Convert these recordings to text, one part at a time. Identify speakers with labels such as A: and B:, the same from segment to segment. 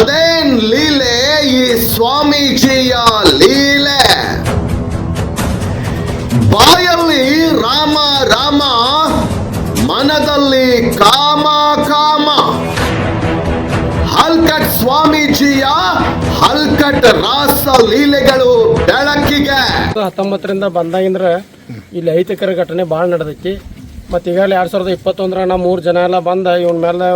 A: ಅದೇನ್ ಲೀಲೆ ಈ ಸ್ವಾಮೀಜಿಯ ಲೀಲೆ? ಬಾಯಲ್ಲಿ ರಾಮ ರಾಮ, ಮನದಲ್ಲಿ ಕಾಮ ಕಾಮ. ಹಲ್ಕಟ್ ಸ್ವಾಮೀಜಿಯ, ಹಲ್ಕಟ್ ರಾಸ ಲೀಲೆಗಳು ಬೆಳಕಿಗೆ.
B: ಹತ್ತೊಂಬತ್ತರಿಂದ ಬಂದಾಗಿಂದ್ರೆ ಇಲ್ಲಿ ಐತಿಕರ ಘಟನೆ ಭಾಳ ನಡೆದೈತಿ. ಮತ್ತು ಈಗಾಗಲೇ ಎರಡು ಸಾವಿರದ ಇಪ್ಪತ್ತೊಂದರ ನಮ್ಮ ಮೂರು ಜನ ಎಲ್ಲ ಬಂದ, ಇವನ ಮೇಲೆ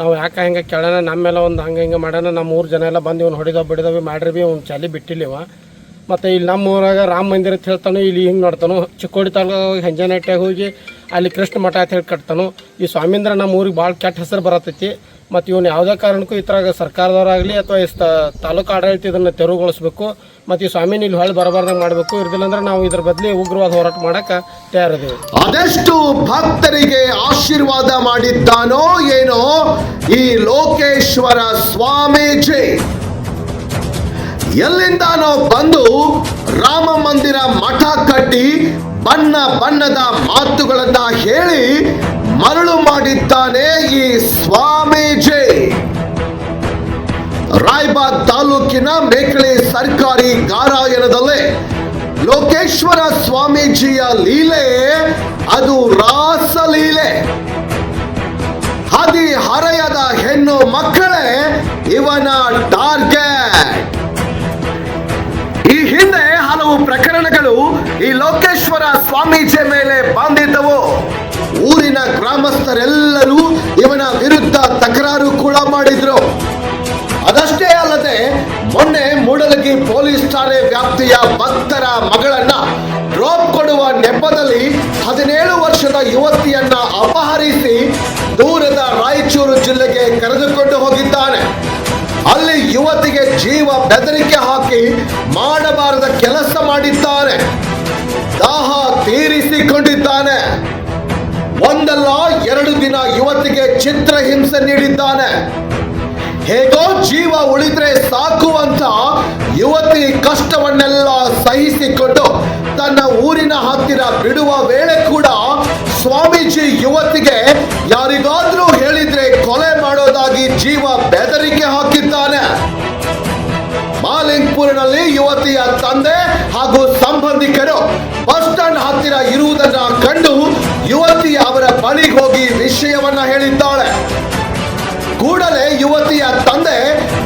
B: ನಾವು ಯಾಕೆ ಹಿಂಗೆ ಕೇಳೋಣ ನಮ್ಮ ಮೇಲೆ ಒಂದು ಹಂಗೆ ಹಿಂಗೆ ಮಾಡ್ಯಾನ ನಮ್ಮ ಮೂರು ಜನ ಎಲ್ಲ ಬಂದು ಇವ್ನು ಹೊಡಿದ ಬಿಡಿದವಿ ಮಾಡ್ರಿ ಭೀ ಅವ್ನು ಚಾಲಿ ಬಿಟ್ಟಿಲ್ಲಿವ. ಮತ್ತು ಇಲ್ಲಿ ನಮ್ಮ ಊರಾಗ ರಾಮ ಮಂದಿರ ಅಂತ ಹೇಳ್ತಾನು, ಇಲ್ಲಿ ಹಿಂಗೆ ನೋಡ್ತಾನು, ಚಿಕ್ಕೋಡಿ ತಾಲೂಕು ಹೆಂಜನಟ್ಯಾಗ ಹೋಗಿ ಅಲ್ಲಿ ಕೃಷ್ಣ ಮಠ ಅಂತ ಹೇಳಿ ಕಟ್ತಾನು, ಈ ಸ್ವಾಮೀಂದ್ರ ನಮ್ಮ ಊರಿಗೆ ಭಾಳ ಕೆಟ್ಟ ಹೆಸರು ಬರತೈತಿ. ಮತ್ತು ಇವನು ಯಾವುದೇ ಕಾರಣಕ್ಕೂ ಥರ ಸರ್ಕಾರದವರಾಗಲಿ ಅಥವಾ ಈ ತಾಲೂಕು ಆಡಳಿತ ಇದನ್ನು ತೆರವುಗೊಳಿಸಬೇಕು ಮತ್ತು ಈ ಸ್ವಾಮಿನ ಇಲ್ಲಿ ಹೊಳೆ ಬರಬಾರ್ದಂಗೆ ಮಾಡಬೇಕು, ಇರ್ದಿಲ್ಲಂದ್ರೆ ನಾವು ಇದ್ರ ಬದಲಿ ಉಗ್ರವಾದ ಹೋರಾಟ ಮಾಡೋಕೆ ತಯಾರಿದ್ದೇವೆ.
A: ಅದೆಷ್ಟು ಭಕ್ತರಿಗೆ ಆಶೀರ್ವಾದ ಮಾಡಿದ್ದಾನೋ ಏನೋ ಈ ಲೋಕೇಶ್ವರ ಸ್ವಾಮೀಜಿ ಎಲ್ಲಿಂದಾನೋ ಬಂದು ರಾಮ ಮಂದಿರ ಮಠ ಕಟ್ಟಿ ಬಣ್ಣ ಬಣ್ಣದ ಮಾತುಗಳನ್ನ ಹೇಳಿ ಮರಳು ಮಾಡಿದ್ದಾನೆ ಈ ಸ್ವಾಮೀಜಿ. ರಾಯಬಾಗ್ ತಾಲೂಕಿನ ಮೇಕಳೆ ಸರ್ಕಾರಿ ಗಾರಾಯಣದಲ್ಲೇ ಲೋಕೇಶ್ವರ ಸ್ವಾಮೀಜಿಯ ಲೀಲೆ, ಅದು ರಾಸಲೀಲೆ ಹದಿ ಹರೆಯದ ಹೆಣ್ಣು ಮಕ್ಕಳೇ, ಇವನ ಟಾರ್ಗೆಟ್. ಈ ಹಿಂದೆ ಹಲವು ಪ್ರಕರಣಗಳು ಈ ಲೋಕೇಶ್ವರ ಸ್ವಾಮೀಜಿ ಮೇಲೆ ಬಂದಿದ್ದವು ಊರಿನ ಗ್ರಾಮಸ್ಥರೆಲ್ಲರೂ ಇವನ ವಿರುದ್ಧ ತಕರಾರು ಕೂಡ ಮಾಡಿದ್ರು. ಅದಷ್ಟೇ ಅಲ್ಲದೆ ಮೊನ್ನೆ ಮೂಡಲಗಿ ಪೊಲೀಸ್ ಠಾಣೆ ವ್ಯಾಪ್ತಿಯ ಭಕ್ತರ ಮಗಳನ್ನ ಡ್ರಾಪ್ ಕೊಡುವ ನೆಪದಲ್ಲಿ ಹದಿನೇಳು ವರ್ಷದ ಯುವತಿಯನ್ನ ಅಪಹರಿಸಿ ದೂರದ ರಾಯಚೂರು ಜಿಲ್ಲೆಗೆ ಕರೆದುಕೊಂಡು ಹೋಗಿದ್ದಾನೆ. ಅಲ್ಲಿ ಯುವತಿಗೆ ಜೀವ ಬೆದರಿಕೆ ಹಾಕಿ ಮಾಡಬಾರದ ಕೆಲಸ ಮಾಡಿದ್ದಾರೆ ದಾಹ ತೀರಿಸಿಕೊಂಡಿದ್ದಾನೆ. ಒಂದಲ್ಲ, ಎರಡು ದಿನ ಯುವತಿಗೆ ಚಿತ್ರಹಿಂಸೆ ನೀಡಿದ್ದಾನೆ. ಹೇಗೋ ಜೀವ ಉಳಿದ್ರೆ ಸಾಕು ಅಂತ ಯುವತಿ ಕಷ್ಟವನ್ನೆಲ್ಲ ಸಹಿಸಿಕೊಂಡು ತನ್ನ ಊರಿನ ಹತ್ತಿರ ಬಿಡುವ ವೇಳೆ ಕೂಡ ಸ್ವಾಮೀಜಿ ಯುವತಿಗೆ ಯಾರಿಗಾದ್ರೂ ಹೇಳಿದ್ರೆ ಕೊಲೆ ಮಾಡೋದಾಗಿ ಜೀವ ಬೆದರಿಕೆ ಹಾಕಿದ್ದಾನೆ. ಮಾಲಿಂಗ್ಪುರ್ನಲ್ಲಿ ಯುವತಿಯ ತಂದೆ ಹಾಗೂ ಸಂಬಂಧಿಕರು ಬಸ್ ಸ್ಟ್ಯಾಂಡ್ ಹತ್ತಿರ ಇರುವುದನ್ನ ಕಂಡು ಯುವತಿ ಬಳಿಗೆ ಹೋಗಿ ವಿಷಯವನ್ನ ಹೇಳಿದ್ದಾಳೆ. ಕೂಡಲೇ ಯುವತಿಯ ತಂದೆ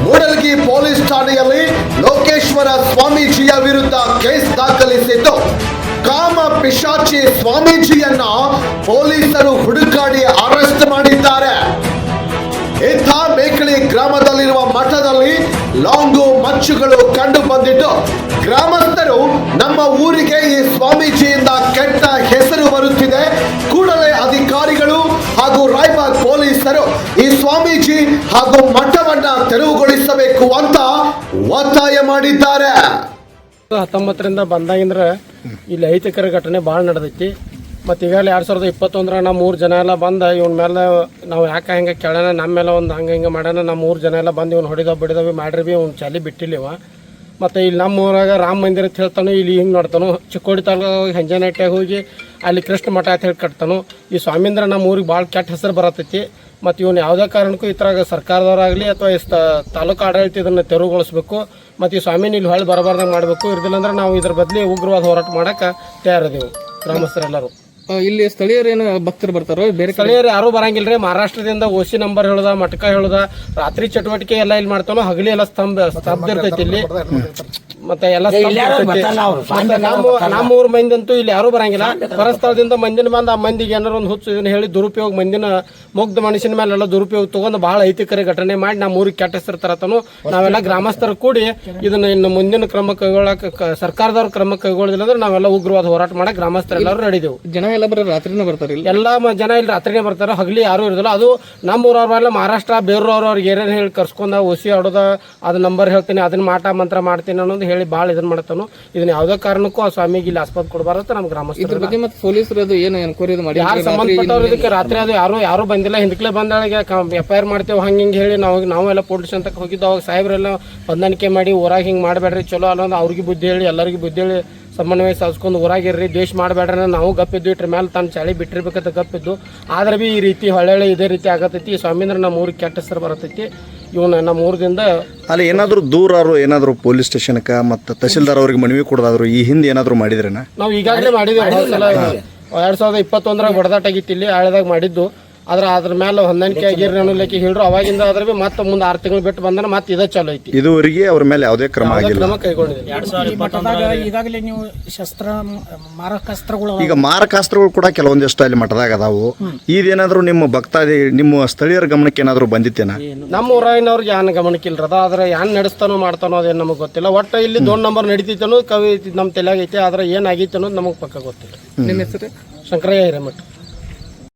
A: ಮೂಡಲ್ಗಿ ಪೊಲೀಸ್ ಠಾಣೆಯಲ್ಲಿ ಲೋಕೇಶ್ವರ ಸ್ವಾಮೀಜಿಯ ವಿರುದ್ಧ ಕೇಸ್ ದಾಖಲಿಸಿದ್ದು. ಕಾಮ ಪಿಶಾಚಿ ಸ್ವಾಮೀಜಿಯನ್ನ ಪೊಲೀಸರು ಹುಡುಕಾಡಿ ಅರೆಸ್ಟ್ ಮಾಡಿದ್ದಾರೆ. ಇಂಥ ಮೇಕಳಿ ಗ್ರಾಮದಲ್ಲಿರುವ ಮಠದಲ್ಲಿ ಲಾಂಗು ಮಚ್ಚುಗಳು ಕಂಡು ಬಂದಿದ್ದು. ಗ್ರಾಮಸ್ಥರು ನಮ್ಮ ಊರಿಗೆ ಈ ಸ್ವಾಮೀಜಿಯಿಂದ ಕೆಟ್ಟ ಹೆಸರು ಬರುತ್ತಿದೆ ಕೂಡಲೇ ಅಧಿಕಾರಿಗಳು ಹಾಗೂ ರಾಯಬಾಗ್ ಪೊಲೀಸರು ಈ ಸ್ವಾಮೀಜಿ ಹಾಗೂ ಮಠವನ್ನ ತೆರವುಗೊಳಿಸಬೇಕು ಅಂತ ಒತ್ತಾಯ ಮಾಡಿದ್ದಾರೆ.
B: ಹತ್ತೊಂಬತ್ತರಿಂದ ಬಂದಾಗಿಂದ್ರೆ ಇಲ್ಲಿ ಐತಿಕರ ಘಟನೆ ಭಾಳ ನಡೆದೈತಿ. ಮತ್ತು ಈಗಾಗಲೇ ಎರಡು ಸಾವಿರದ ಇಪ್ಪತ್ತೊಂದರ ನಮ್ಮ ಮೂರು ಜನ ಎಲ್ಲ ಬಂದ, ಇವನ ಮೇಲೆ ನಾವು ಯಾಕೆ ಹಿಂಗೆ ಕೇಳೋಣ ನಮ್ಮ ಮೇಲೆ ಒಂದು ಹಂಗೆ ಹಿಂಗೆ ಮಾಡ್ಯಾನ ನಮ್ಮ ಮೂರು ಜನ ಎಲ್ಲ ಬಂದು ಇವ್ನು ಹೊಡಿದ ಬಿಡಿದಾವೆ ಮಾಡ್ರಿ ಭೀ ಅವ್ನು ಚಾಲಿ ಬಿಟ್ಟಿಲ್ಲಿವ. ಮತ್ತು ಇಲ್ಲಿ ನಮ್ಮ ಊರಾಗ ರಾಮ ಮಂದಿರ ಅಂತ ಹೇಳ್ತಾನು, ಇಲ್ಲಿ ಹಿಂಗೆ ನೋಡ್ತಾನು, ಚಿಕ್ಕೋಡಿ ತಾಲೂಕು ಹೆಂಜನಟ್ಯಾಗ ಹೋಗಿ ಅಲ್ಲಿ ಕೃಷ್ಣ ಮಠ ಅಂತ ಹೇಳಿ ಕಟ್ತಾನು, ಈ ಸ್ವಾಮೀಂದ್ರ ನಮ್ಮ ಊರಿಗೆ ಭಾಳ ಕೆಟ್ಟ ಹೆಸರು ಬರತೈತಿ. ಮತ್ತು ಇವನು ಯಾವುದೇ ಕಾರಣಕ್ಕೂ ಈ ಥರ ಸರ್ಕಾರದವರಾಗಲಿ ಅಥವಾ ಈ ತಾಲೂಕು ಆಡಳಿತ ಇದನ್ನು ತೆರವುಗೊಳಿಸ್ಬೇಕು ಮತ್ತು ಈ ಸ್ವಾಮಿನ ಇಲ್ಲಿ ಹೊಳೆ ಬರಬಾರ್ದಂಗೆ ಮಾಡಬೇಕು ಇರ್ದಿಲ್ಲಂದ್ರೆ ನಾವು ಇದ್ರ ಬದಲಿ ಉಗ್ರವಾದ ಹೋರಾಟ ಮಾಡೋಕೆ ತಯಾರಿದೆವು ಗ್ರಾಮಸ್ಥರೆಲ್ಲರೂ
C: ಇಲ್ಲಿ ಸ್ಥಳೀಯರೇನು ಭಕ್ತರು ಬರ್ತಾರೋ ಬೇರೆ
B: ಸ್ಥಳೀಯರು ಯಾರೂ ರೀ ಮಹಾರಾಷ್ಟ್ರದಿಂದ ಓಸಿ ನಂಬರ್ ಹೇಳದ ಮಟ್ಕ ಹೇಳದ ರಾತ್ರಿ ಚಟುವಟಿಕೆ ಎಲ್ಲ ಇಲ್ಲಿ ಮಾಡ್ತಾನೋ ಹಗಲಿ ಎಲ್ಲ ಸ್ತಂಭ ಸ್ತಬ್ಧ ಇರ್ತೈತಿ ಇಲ್ಲಿ. ಮತ್ತೆ ಎಲ್ಲ ನಮ್ಮ ಊರ್ ಮಂದಿ ಅಂತೂ ಇಲ್ಲಿ ಯಾರು ಬರಂಗಿಲ್ಲ. ಪರಸ್ಥಳದಿಂದ ಮಂದಿನ ಬಂದ ಆ ಮಂದಿಗೆ ಏನಾರ ಒಂದು ಹುಚ್ಚು ಇದನ್ನ ಹೇಳಿ ದುರುಪಯೋಗ ಮಂದಿನ ಮುಗ್ಧ ಮನುಷ್ಯನ ಮೇಲೆ ಎಲ್ಲ ದುರುಪಯೋಗ ತಗೊಂಡು ಬಹಳ ಐತಿಕರ ಘಟನೆ ಮಾಡಿ ನಮ್ಮ ಊರಿಗೆ ಕೆಟ್ಟ ಹೆಸರು ತರತನು. ನಾವೆಲ್ಲ ಗ್ರಾಮಸ್ಥರು ಕೂಡಿ ಇದನ್ನ ಇನ್ನು ಮುಂದಿನ ಕ್ರಮ ಕೈಗೊಳ್ಳಕ ಸರ್ಕಾರದವ್ರ ಕ್ರಮ ಕೈಗೊಳ್ಳದಿಲ್ಲ ಅಂದ್ರೆ ನಾವೆಲ್ಲ ಉಗ್ರವಾದ ಹೋರಾಟ ಮಾಡಕ್ ಗ್ರಾಮಸ್ಥರೆಲ್ಲರೂ ನಡೆದೆವು
C: ಜನ ಎಲ್ಲ ಬರೋ ರಾತ್ರಿನೇ ಬರ್ತಾರೆ ಇಲ್ಲಿ.
B: ಎಲ್ಲ ಜನ ಇಲ್ಲಿ ರಾತ್ರಿನೇ ಬರ್ತಾರೆ. ಹಗಲಿ ಯಾರು ಇರೋದಿಲ್ಲ. ಅದು ನಮ್ಮ ಊರವ್ರೆಲ್ಲ ಮೇಲೆ ಮಹಾರಾಷ್ಟ್ರ ಬೇರೂರವ್ರು ಅವ್ರಿಗೆ ಏನೇನು ಹೇಳಿ ಕರ್ಸ್ಕೊಂಡ ಒಸಿ ಆಡೋದ ಅದ್ ನಂಬರ್ ಹೇಳ್ತೀನಿ ಅದನ್ನ ಮಾಟ ಮಂತ್ರ ಮಾಡ್ತೀನಿ ಅನ್ನೋದು ಹೇಳಿ ಭಾಳ ಇದನ್ನ ಮಾಡ್ತಾನು ಇದನ್ನ ಯಾವುದೇ ಕಾರಣಕ್ಕೂ ಆ ಸ್ವಾಮಿಗೆ ಇಲ್ಲಿ ಆಸ್ಪತ್ರೆ ಕೊಡಬಾರ್ದು ನಮ್ ನಮ್ಮ
C: ಇದ್ರ
B: ಗ್ರಾಮಸ್ಥರು
C: ಬಗ್ಗೆ ಮತ್ತೆ ಪೊಲೀಸರು ಅದು ಏನು ಎನ್ಕ್ವೈರಿ ಮಾಡಿ
B: ಯಾರು ಸಂಬಂಧಪಟ್ಟವ್ರು ಇದಕ್ಕೆ ರಾತ್ರಿ ಅದು ಯಾರು ಯಾರು ಬಂದಿಲ್ಲ ಹಿಂದಕ್ಲೆ ಬಂದಾಗ ಎಫ್ ಐ ಆರ್ ಮಾಡ್ತೇವೆ ಹಂಗೆ ಹಿಂಗೆ ಹೇಳಿ ನಾವು ನಾವೆಲ್ಲ ಪೊಲೀಸ್ ಅಂತ ಹೋಗಿದ್ದು ಅವಾಗ ಸಾಹೇಬ್ರೆಲ್ಲ ಹೊಂದಾಣಿಕೆ ಮಾಡಿ ಊರಾಗ ಹಿಂಗೆ ಮಾಡಬೇಡ್ರಿ ಚಲೋ ಅಲ್ಲ ಅವ್ರಿಗೆ ಬುದ್ಧಿ ಹೇಳಿ ಎಲ್ಲರಿಗೂ ಬುದ್ಧಿ ಹೇಳಿ ಸಮನ್ವಯ ಸಾಧಿಸ್ಕೊಂಡು ಊರಾಗಿರ್ರಿ ದ್ವೇಷ ಮಾಡಬೇಡ್ರಿ ನಾವು ಗಪ್ಪಿದ್ದು ಇಟ್ರ ಮೇಲೆ ತಾನು ಚಳಿ ಬಿಟ್ಟಿರ್ಬೇಕಂತ ಗಪ್ಪಿದ್ದು ಆದ್ರೆ ಭೀ ಈ ರೀತಿ ಹೊಳ್ಳೆ ಇದೇ ರೀತಿ ಆಗತೈತಿ. ಸ್ವಾಮೀಂದ್ರ ನಮ್ಮ ಊರಿಗೆ ಕೆಟ್ಟ ಹೆಸರು ಬರತೈತಿ. ಇವನ್ನ ನಮ್ಮ ಊರದಿಂದ
D: ಅಲ್ಲಿ ಏನಾದರೂ ದೂರಾರು ಏನಾದರೂ ಪೊಲೀಸ್ ಸ್ಟೇಷನ್ಕ ಮತ್ತು ತಹಸೀಲ್ದಾರ್ ಅವ್ರಿಗೆ ಮನವಿ ಕೊಡೋದಾದ್ರು ಈ ಹಿಂದೆ ಏನಾದರೂ ಮಾಡಿದ್ರೇನ?
B: ನಾವು ಈಗಾಗಲೇ ಮಾಡಿದ್ದೀವಿ ಎರಡು ಸಲ ಎರಡ್ ಸಾವಿರದ ಇಪ್ಪತ್ತೊಂದರಾಗ ಹೊಡೆದಾಟ ಆಗಿತ್ತು ಇಲ್ಲಿ ಹಳೆದಾಗ ಮಾಡಿದ್ದು. ಆದ್ರೆ ಅದ್ರ ಮೇಲೆ ಹೊಂದಾಣಿಕೆ ಆಗಿರ್ ಅನ್ನೋಲಿಕ್ಕೆ ಹೇಳ್ರು ಅವಾಗಿಂದ ಆದ್ರೆ ಬಿ ಮತ್ತೆ ಮುಂದೆ ಆರು ತಿಂಗಳು ಬಿಟ್ಟು ಬಂದ್ರೆ ಮತ್ತೆ ಇದೇ ಚಾಲು ಐತಿ.
D: ಇದುವರೆಗೆ ಅವ್ರ ಮೇಲೆ ಯಾವುದೇ ಕ್ರಮ ಆಗಿಲ್ಲ.
B: ಕ್ರಮ ಕೈಗೊಂಡಿದೆ
E: ಈ ಮಠದಾಗ ಈಗಾಗಲೇ ನೀವು ಶಸ್ತ್ರ ಮಾರಕಾಸ್ತ್ರಗಳು
D: ಈಗ ಮಾರಕಾಸ್ತ್ರಗಳು ಕೂಡ ಕೆಲವೊಂದಿಷ್ಟು ಅಲ್ಲಿ ಮಠದಾಗ ಅದಾವು. ಇದೇನಾದರೂ ನಿಮ್ಮ ಭಕ್ತಾದಿ ನಿಮ್ಮ ಸ್ಥಳೀಯರ ಗಮನಕ್ಕೆ ಏನಾದರೂ ಬಂದಿತ್ತೇನ?
B: ನಮ್ಮ ಊರಾಗಿನವ್ರಿಗೆ ಯಾನ್ ಗಮನಕ್ಕಿಲ್ರಿ ಅದ ಆದ್ರೆ ಯಾನ್ ನಡೆಸ್ತಾನೋ ಮಾಡ್ತಾನೋ ಅದೇನು ನಮಗೆ ಗೊತ್ತಿಲ್ಲ. ಒಟ್ಟು ಇಲ್ಲಿ ದೊಡ್ಡ ನಂಬರ್ ನಡೀತೈತೆ ಅನ್ನೋದು ಕವಿ ನಮ್ಮ ತಲೆಯಾಗೈತೆ ಆದ್ರೆ ಏನಾಗೈತೆ ಅನ್ನೋದು ನಮಗೆ ಪಕ್ಕ ಗೊತ್ತಿಲ್ಲ.
C: ನಿಮ್ಮ ಹೆಸರು?
B: ಶಂಕರಯ್ಯ ಹಿರೇಮಠ.